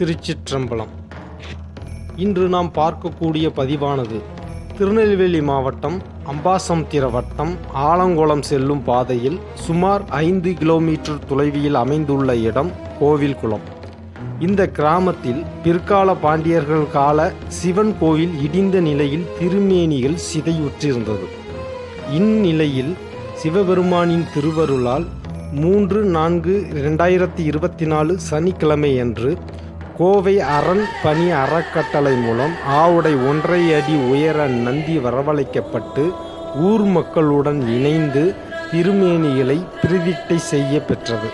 திருச்சிற்றம்பலம். இன்று நாம் பார்க்கக்கூடிய பதிவானது திருநெல்வேலி மாவட்டம் அம்பாசமுத்திர வட்டம் ஆலங்குளம் செல்லும் பாதையில் சுமார் ஐந்து கிலோமீட்டர் தொலைவில் அமைந்துள்ள இடம் கோவில்குளம் இந்த கிராமத்தில் பிற்கால பாண்டியர்கள் கால சிவன் கோவில் இடிந்த நிலையில் திருமேனிகள் சிதையுற்றிருந்தது இந்நிலையில் சிவபெருமானின் திருவருளால் மூன்று நான்கு ரெண்டாயிரத்தி இருபத்தி நாலு சனிக்கிழமையன்று கோவை அரண் பணி அறக்கட்டளை மூலம் ஆவுடை ஒன்றை அடி உயர நந்தி வரவழைக்கப்பட்டு ஊர் மக்களுடன் இணைந்து திருமேனிகளை பிரதிட்டை செய்ய பெற்றது.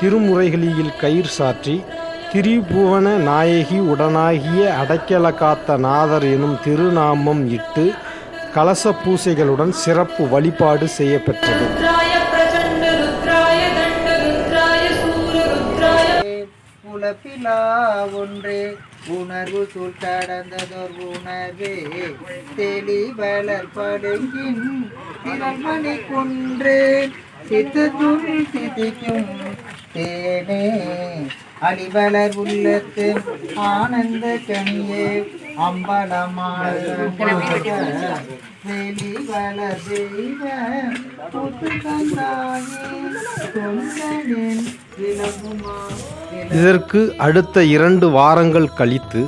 திருமுறைகளில் கயிர் சாற்றி திரிபுவன நாயகி உடனாகிய அடைக்கல காத்த நாதர் எனும் திருநாமம் இட்டு கலச பூசைகளுடன் சிறப்பு வழிபாடு செய்யப்பெற்றது உலப்பிலா ஒன்றே. உணர்வு சூழ் கடந்ததோர் உணர்வே. தெளி வளர் படுகின் திரள்மணி குன்றே. சித்தத்துள் சிதிக்கும் தேனே. அடிவளர் உள்ளத்து ஆனந்த கனியே. அம்பலமாக வெளி வளர் தெய்வ புத்து தந்தாயே இதற்கு அடுத்த இரண்டு வாரங்கள் கழித்து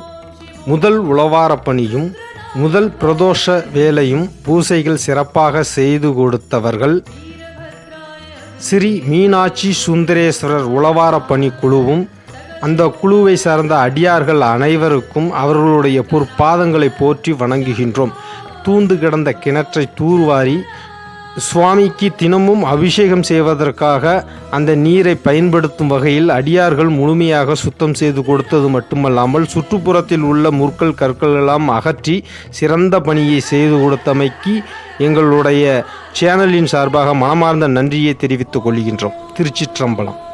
முதல் உளவார பணியும் முதல் பிரதோஷ வேலையும் பூசைகள் சிறப்பாக செய்து கொடுத்தவர்கள் ஸ்ரீ மீனாட்சி சுந்தரேஸ்வரர் உளவார பணி குழுவும் அந்த குழுவை சார்ந்த அடியார்கள் அனைவருக்கும் அவர்களுடைய பொற்பாதங்களை போற்றி வணங்குகின்றோம். தூந்து கிடந்த கிணற்றை தூர்வாரி சுவாமிக்கு தினமும் அபிஷேகம் செய்வதற்காக அந்த நீரை பயன்படுத்தும் வகையில் அடியார்கள் முழுமையாக சுத்தம் செய்து கொடுத்தது மட்டுமல்லாமல் சுற்றுப்புறத்தில் உள்ள முற்கள் கற்கள் எல்லாம் அகற்றி சிறந்த பணியை செய்து கொடுத்தமைக்கு எங்களுடைய சேனலின் சார்பாக மனமார்ந்த நன்றியை தெரிவித்துக் கொள்கின்றோம். திருச்சிற்றம்பலம்.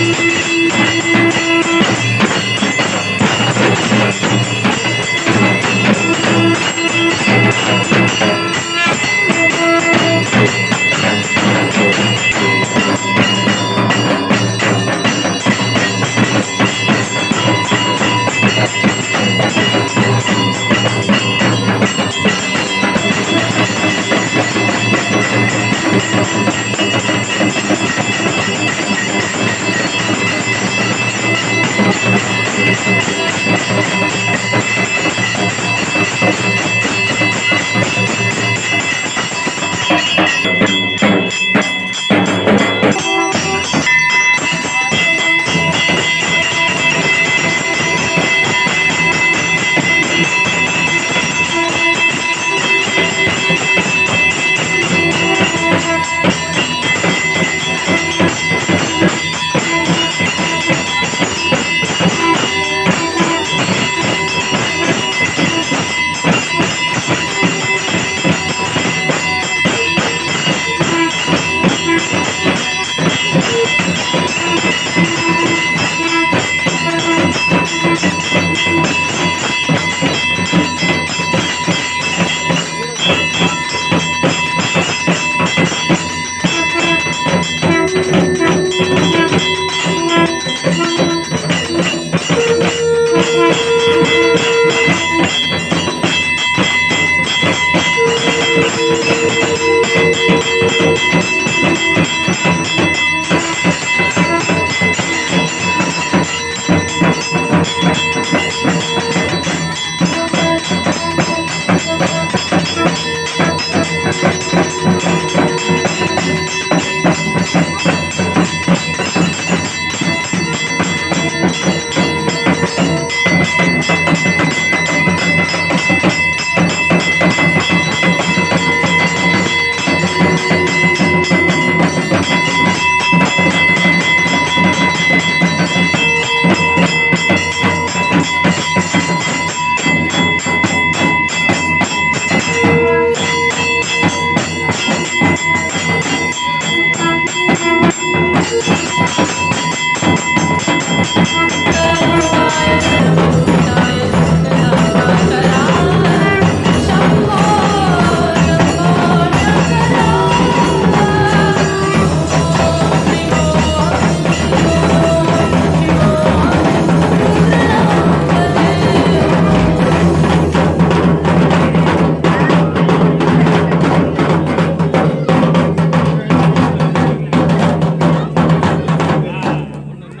Thank